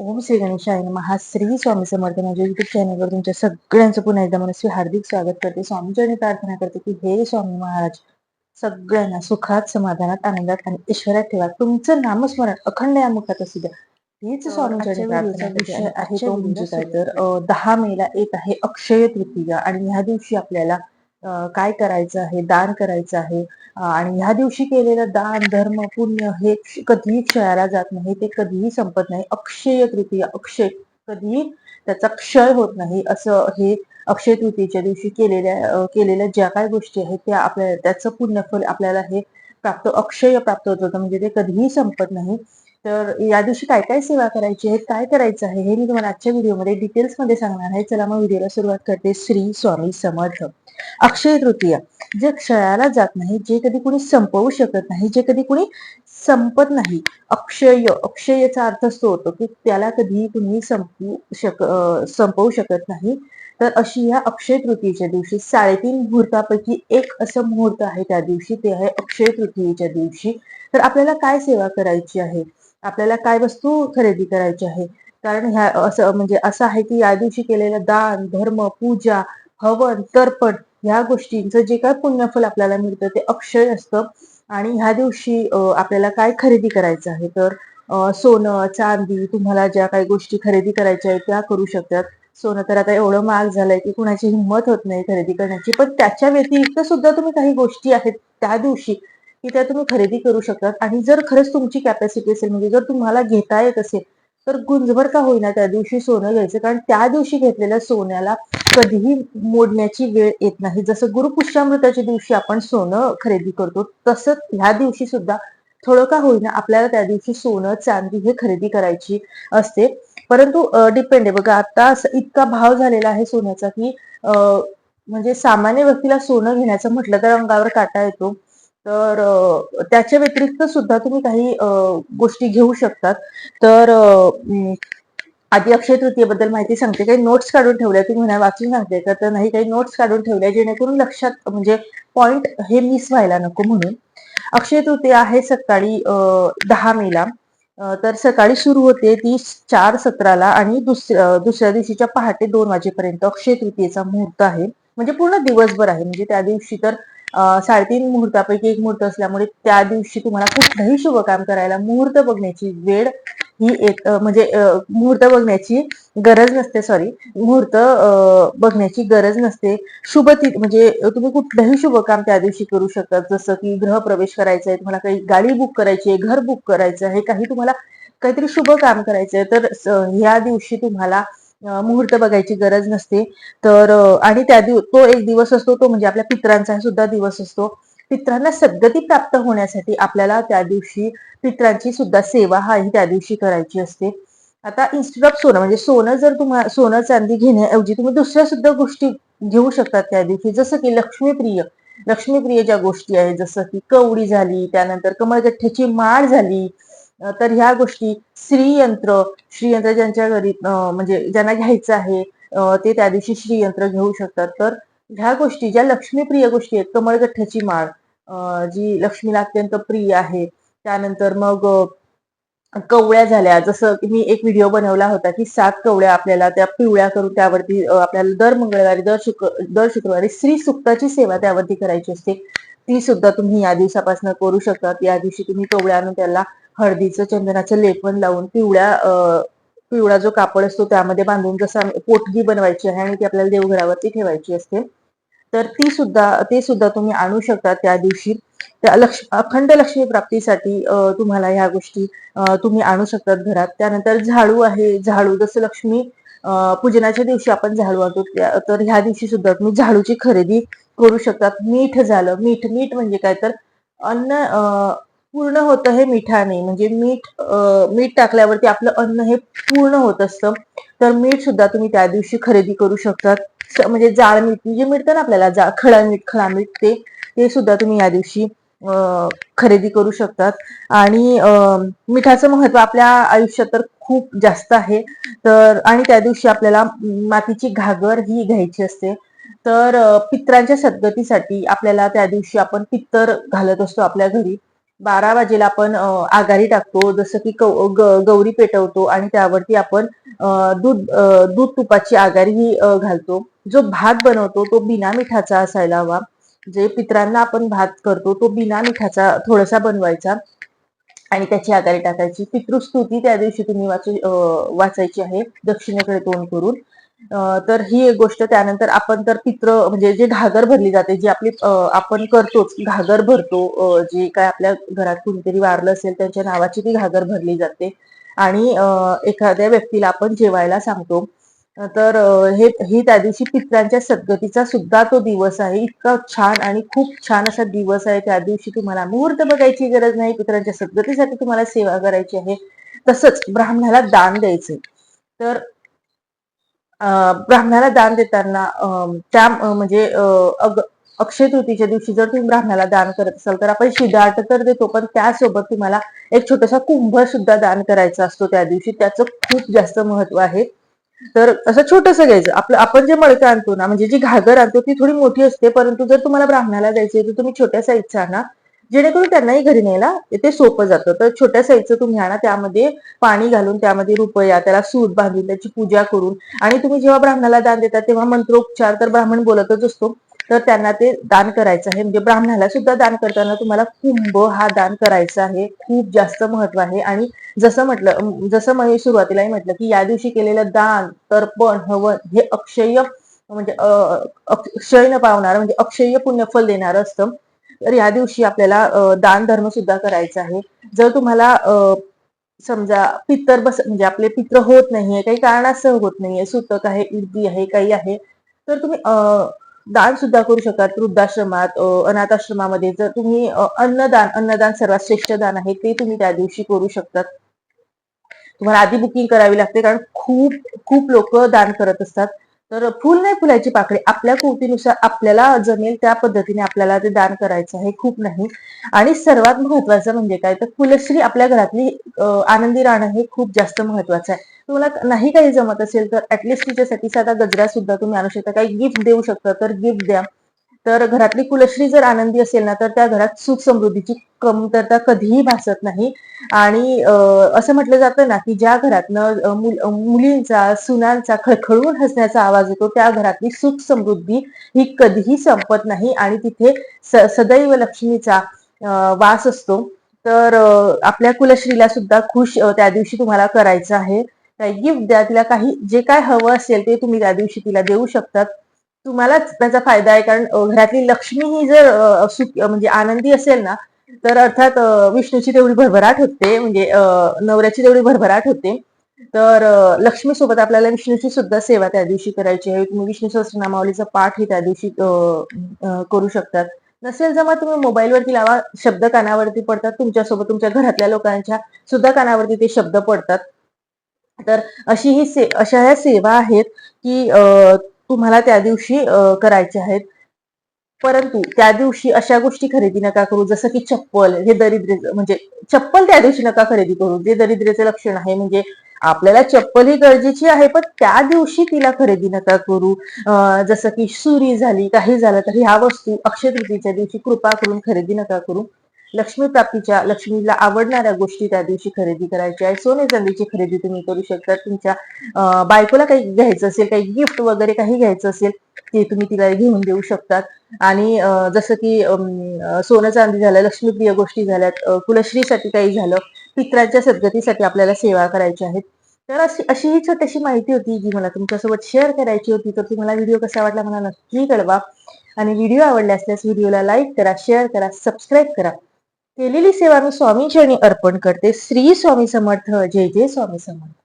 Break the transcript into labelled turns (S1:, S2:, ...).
S1: ओम श्री गणेशाय नमः. श्री स्वामी समर्थ माझ्या युट्यूब चॅनलवर तुमच्या सगळ्यांचं पुन्हा एकदा मनस्वी हार्दिक स्वागत करते. स्वामीचरणी प्रार्थना करते की हे स्वामी महाराज सगळ्यांना सुखात समाधानात आनंदात आणि ऐश्वर्यात ठेवा. तुमचं नामस्मरण अखंड या मुखात असू द्या. हीच स्वामीचरणी
S2: आजच्या
S1: प्रार्थना.
S2: विषय आहे तो
S1: म्हणजे काय तर दहा मेला येत आहे अक्षय तृतीया. आणि ह्या दिवशी आपल्याला काय करायचं आहे दान करायचं आहे. आणि ह्या दिवशी केलेलं दान धर्म पुण्य हे कधीही क्षयाला जात नाही ते कधीही संपत नाही. अक्षय तृतीय अक्षय कधीही त्याचा क्षय होत नाही असं हे अक्षय तृतीयेच्या दिवशी केलेल्या केलेल्या ज्या काही गोष्टी आहेत त्या आपल्याला त्याचं पुण्यफल आपल्याला हे प्राप्त अक्षय प्राप्त होत होतं. म्हणजे ते कधीही संपत नाही. तर या दिवशी काय काय सेवा करायची आहे काय करायचं आहे हे मी तुम्हाला आजच्या व्हिडिओमध्ये डिटेल्समध्ये सांगणार आहे. चला मग व्हिडिओला सुरुवात करते. श्री स्वामी समर्थ. अक्षय तृतीया. जे क्षयाला जात नाही जे कधी कुणी संपवू शकत नाही जे कधी कुणी संपत नाही अक्षय अक्षयचा अर्थ असतो होतो की त्याला कधी कुणी संपवू शक संपवू शकत नाही. तर अशी ह्या अक्षय तृतीयेच्या दिवशी साडेतीन मुहूर्तापैकी एक असं मुहूर्त आहे त्या दिवशी ते आहे अक्षय तृतीयेच्या दिवशी. तर आपल्याला काय सेवा करायची आहे? आपल्याला काय वस्तू खरेदी करायची आहे? कारण ह्या असं म्हणजे असं आहे की या दिवशी केलेलं दान धर्म पूजा हवन तर्पण ह्या गोष्टींचं जे काय पुण्यफल आपल्याला मिळतं ते अक्षय असतं. आणि ह्या दिवशी आपल्याला काय खरेदी करायचं आहे? तर सोनं चांदी तुम्हाला ज्या काही गोष्टी खरेदी करायच्या आहेत त्या करू शकतात. सोनं तर आता एवढं महाग झालंय की कुणाची हिंमत होत नाही खरेदी करण्याची. पण त्याच्या व्यतिरिक्त सुद्धा तुम्ही काही गोष्टी आहेत त्या दिवशी की त्या तुम्ही खरेदी करू शकतात. आणि जर खरंच तुमची कॅपॅसिटी असेल म्हणजे जर तुम्हाला घेता येत असेल तर गुंजभर का होईना त्या दिवशी सोनं घ्यायचं. कारण त्या दिवशी घेतलेल्या सोन्याला कधीही मोडण्याची वेळ येत नाही. जसं गुरुपुष्यामृताच्या दिवशी आपण सोनं खरेदी करतो तसंच ह्या दिवशी सुद्धा थोडं का होईना आपल्याला त्या दिवशी सोनं चांदी हे खरेदी करायची असते. परंतु डिपेंड आहे. बघा आता इतका भाव झालेला आहे सोन्याचा की म्हणजे सामान्य व्यक्तीला सोनं घेण्याचं म्हटलं तर अंगावर काटा येतो. तर त्याच्या व्यतिरिक्त सुद्धा तुम्ही काही गोष्टी घेऊ शकतात. तर आधी अक्षय तृतीयेबद्दल माहिती सांगते. काही नोट्स काढून ठेवल्या तुम्ही म्हणा वाचून सांगते का? तर नाही काही नोट्स काढून ठेवल्या जेणेकरून लक्षात म्हणजे पॉइंट हे मिस व्हायला नको म्हणून. अक्षय तृतीया आहे सकाळी अं, दहा मेला तर सकाळी सुरू होते ती चार सतराला आणि दुसऱ्या दुसऱ्या दिवशीच्या पहाटे दोन वाजेपर्यंत अक्षय तृतीयेचा मुहूर्त आहे. म्हणजे पूर्ण दिवसभर आहे. म्हणजे त्या दिवशी तर साडेतीन मुहूर्तापैकी एक मुहूर्त असल्यामुळे त्या दिवशी तुम्हाला कुठलंही शुभकाम करायला मुहूर्त बघण्याची वेळ ही एक म्हणजे मुहूर्त बघण्याची गरज नसते सॉरी मुहूर्त बघण्याची गरज नसते. शुभ ती म्हणजे तुम्ही कुठलंही शुभ काम त्या दिवशी करू शकता. जसं की गृहप्रवेश करायचा आहे तुम्हाला काही गाडी बुक करायची आहे घर बुक करायचं आहे काही तुम्हाला काहीतरी शुभ काम करायचं आहे तर ह्या दिवशी तुम्हाला मुहूर्त बघायची गरज नसते. तर आणि त्या दिव तो एक दिवस असतो तो म्हणजे आपल्या पित्रांचा सुद्धा दिवस असतो. पित्रांना सद्गती प्राप्त होण्यासाठी आपल्याला त्या दिवशी पित्रांची सुद्धा सेवा हा ही त्या दिवशी करायची असते. आता इन्स्टेड ऑफ सोनं म्हणजे सोनं जर तुम्हाला सोनं चांदी घेण्याऐवजी तुम्ही दुसऱ्या सुद्धा गोष्टी घेऊ शकतात त्या दिवशी. जसं की लक्ष्मीप्रिय लक्ष्मीप्रिय ज्या गोष्टी आहेत जसं की कवडी झाली त्यानंतर कमळगठ्ठ्याची माळ झाली तर ह्या गोष्टी श्रीयंत्र श्रीयंत्र ज्यांच्या घरी म्हणजे ज्यांना घ्यायचं आहे ते त्या दिवशी श्रीयंत्र घेऊ शकतात. तर ह्या गोष्टी ज्या लक्ष्मीप्रिय गोष्टी आहेत कमळगठ्ठ्याची माळ जी लक्ष्मीला अत्यंत प्रिय आहे. त्यानंतर मग कवळ्या झाल्या. जसं की मी एक व्हिडिओ बनवला होता की सात कवळ्या आपल्याला त्या पिवळ्या करून त्यावरती आपल्याला दर मंगळवारी दर शुक्र दर शुक्रवारी श्री सुक्ताची सेवा त्यावरती करायची असते. ती सुद्धा तुम्ही या दिवसापासून करू शकता या दिवशी तुम्ही कवळ्या आणून त्याला हळदीचं चंदनाचं लेपन लावून पिवळ्या पिवळा जो कापड असतो त्यामध्ये बांधून जसं पोटगी बनवायची आहे आणि ती आपल्याला देवघरावरती ठेवायची असते तर ती सुद्धा ते सुद्धा तुम्ही आणू शकता त्या दिवशी. त्या लक्ष अखंड लक्ष्मी प्राप्तीसाठी तुम्हाला ह्या गोष्टी तुम्ही आणू शकतात घरात. त्यानंतर झाडू आहे झाडू जसं लक्ष्मी पूजनाच्या दिवशी आपण झाडू आणतो तर ह्या दिवशी सुद्धा तुम्ही झाडूची खरेदी करू शकतात. मीठ झालं मीठ मीठ म्हणजे काय तर अन्न अं, पूर्ण होतं हे मिठाने. म्हणजे मीठ मीठ टाकल्यावरती आपलं अन्न हे पूर्ण होत असतं. तर मीठ सुद्धा तुम्ही त्या दिवशी खरेदी करू शकतात. म्हणजे जाळ मीठ जे मिळतं ना आपल्याला जा खडा मीठ खडा मीठ ते ते सुद्धा तुम्ही या दिवशी खरेदी करू शकतात. आणि मिठाचं महत्त्व आपल्या आयुष्यात तर खूप जास्त आहे. तर आणि त्या दिवशी आपल्याला मातीची घागर ही घ्यायची असते. तर पित्रांच्या सद्गतीसाठी आपल्याला त्या दिवशी आपण पित्तर घालत असतो आपल्या घरी. बारा वाजेला आपण आघारी आघाडी टाकतो. जसं की ग- गौरी पेटवतो आणि त्यावरती आपण दूध दूध तुपाची आघारी ही घालतो. जो भात बनवतो तो बिना मिठाचा असायला हवा. जे पित्रांना आपण भात करतो तो बिना मिठाचा थोडासा बनवायचा आणि त्याची आघाडी टाकायची. पितृस्तुती त्या दिवशी तुम्ही वाचू वाचायची आहे दक्षिणेकडे तोंड करून. तर ही एक गोष्ट. त्यानंतर आपण तर पित्र म्हणजे जे घागर भरली जाते जी आपली आपण करतोच घागर भरतो जे काय आपल्या घरात कुणीतरी वारलं असेल त्यांच्या नावाची ती घागर भरली जाते. आणि एखाद्या व्यक्तीला आपण जेवायला सांगतो. तर हे ही त्या दिवशी पित्रांच्या सद्गतीचा सुद्धा तो दिवस आहे. इतका छान आणि खूप छान असा दिवस आहे. त्या दिवशी तुम्हाला मुहूर्त बघायची गरज नाही. पित्रांच्या सद्गतीसाठी तुम्हाला सेवा करायची आहे. तसंच ब्राह्मणाला दान द्यायचं तर ब्राह्मणाला दान देताना त्या म्हणजे अक्षय तृतीच्या दिवशी जर तुम्ही ब्राह्मणाला दान करत असाल तर आपण शिदार्थ तर देतो पण त्यासोबत तुम्हाला एक छोटासा कुंभ सुद्धा दान करायचा असतो त्या दिवशी. त्याचं खूप जास्त महत्त्व आहे. तर असं छोटंसं घ्यायचं. आपलं आपण जे मळकं आणतो ना म्हणजे जी घागर आणतो ती थोडी मोठी असते परंतु जर तुम्हाला ब्राह्मणाला द्यायची तर तुम्ही छोट्या साईजचा आणा जेणेकरून त्यांनाही घरी न्यायला ते सोपं जातं. तर छोट्या साईजचं तुम्ही आणा त्यामध्ये पाणी घालून त्यामध्ये रुपया त्याला सूत बांधून त्याची पूजा करून. आणि तुम्ही जेव्हा ब्राह्मणाला दान देता तेव्हा मंत्रोपचार तर ब्राह्मण बोलतच असतो. तर त्यांना ते दान करायचं आहे. म्हणजे ब्राह्मणाला सुद्धा दान करताना तुम्हाला कुंभ हा दान करायचा आहे. खूप जास्त महत्त्व आहे. आणि जसं म्हटलं जसं मी सुरुवातीलाही म्हटलं की या दिवशी केलेलं दान तर्पण हवन हे अक्षय म्हणजे अं, अक्षय न पावणार म्हणजे अक्षय पुण्यफल देणारं असतं. तर या दिवशी आपल्याला दान धर्म सुद्धा करायचा आहे. जर तुम्हाला अं, समजा पित्तर बस म्हणजे आपले पित्र होत नाहीये काही कारणास्तव होत नाहीये सुतक आहे इडदी आहे काही आहे तर तुम्ही अं, दान सुद्धा करू शकता वृद्धाश्रमात अनाथाश्रमामध्ये. अनाथ आश्रमामध्ये जर तुम्ही अन्नदान अन्नदान सर्वात श्रेष्ठ दान आहे ते तुम्ही त्या दिवशी करू शकतात. तुम्हाला आधी बुकिंग करावी लागते कारण खूप खूप लोक दान करत असतात. तर फुल नाही फुलाची पाकळी आपल्या कृतीनुसार आपल्याला जमेल त्या पद्धतीने आपल्याला ते दान करायचं आहे खूप नाही. आणि सर्वात महत्वाचं म्हणजे काय? तर फुलश्री आपल्या घरातली आनंदी राहणं हे खूप जास्त महत्वाचं आहे. तुम्हाला नाही काही जमत असेल तर ऍटलिस्ट तिच्यासाठी साधा गजरा सुद्धा तुम्ही आणू शकता. काही गिफ्ट देऊ शकता तर गिफ्ट द्या. तर घरातली कुलश्री जर आनंदी असेल ना तर त्या घरात सुख समृद्धीची कमतरता कधीही भासत नाही. आणि असं म्हटलं जातं ना की ज्या घरातनं मुल- मुलींचा सुनांचा खळखळून हसण्याचा आवाज येतो त्या घरातली सुख समृद्धी ही कधीही संपत नाही. आणि तिथे स- सदैव लक्ष्मीचा वास असतो. तर आपल्या कुलश्रीला सुद्धा खुश त्या दिवशी तुम्हाला करायचं आहे. काही गिफ्ट द्या तिला काही जे काय हवं असेल ते तुम्ही त्या दिवशी तिला देऊ शकतात. तुम्हालाच त्याचा फायदा आहे कारण घरातली लक्ष्मी ही जर म्हणजे आनंदी असेल ना तर अर्थात विष्णूची तेवढी भरभराट होते म्हणजे नवऱ्याची तेवढी भरभराट होते. तर लक्ष्मी सोबत आपल्याला विष्णूची सुद्धा सेवा त्या दिवशी करायची आहे. तुम्ही विष्णू सहस्रनामावलीचा पाठ ही त्या दिवशी करू शकतात. नसेल जमा तुम्ही मोबाईलवरती लावा शब्द कानावरती पडतात. तुमच्यासोबत तुमच्या घरातल्या लोकांच्या सुद्धा कानावरती ते शब्द पडतात. तर अशी ही से अशा ह्या सेवा आहेत की अं, तुम्हाला त्या दिवशी करायचे करायच्या आहेत. परंतु त्या दिवशी अशा गोष्टी खरेदी नका करू जसं की चप्पल हे दरिद्र म्हणजे चप्पल त्या दिवशी नका खरेदी करू. जे दरिद्रेचं लक्षण आहे म्हणजे आपल्याला चप्पल ही गरजेची आहे पण त्या दिवशी तिला खरेदी नका करू. जसं की सुरी झाली काही झालं तर ह्या वस्तू अक्षय तृतीच्या दिवशी कृपा करून खरेदी नका करू. लक्ष्मी प्राप्तीच्या लक्ष्मीला आवडणाऱ्या गोष्टी त्या दिवशी खरेदी करायच्या आहे सोने चांदीची खरेदी तुम्ही करू शकता. तुमच्या बायकोला काही घ्यायचं असेल काही गिफ्ट वगैरे काही घ्यायचं असेल ते तुम्ही तिला घेऊन देऊ शकतात. आणि जसं की सोनं चांदी झालं लक्ष्मीप्रिय गोष्टी झाल्यात कुलश्रीसाठी काही झालं पित्रांच्या सद्गतीसाठी आपल्याला सेवा करायची आहेत. तर अशी अशी ही छोटीशी माहिती होती जी मला तुमच्यासोबत शेअर करायची होती. तर तुम्हाला व्हिडिओ कसा वाटला मला नक्की कळवा. आणि व्हिडिओ आवडले असल्यास व्हिडिओला लाईक करा शेअर करा सबस्क्राईब करा. केलेली सेवा मी स्वामी चरणी अर्पण करते श्री स्वामी समर्थ जय जय स्वामी समर्थ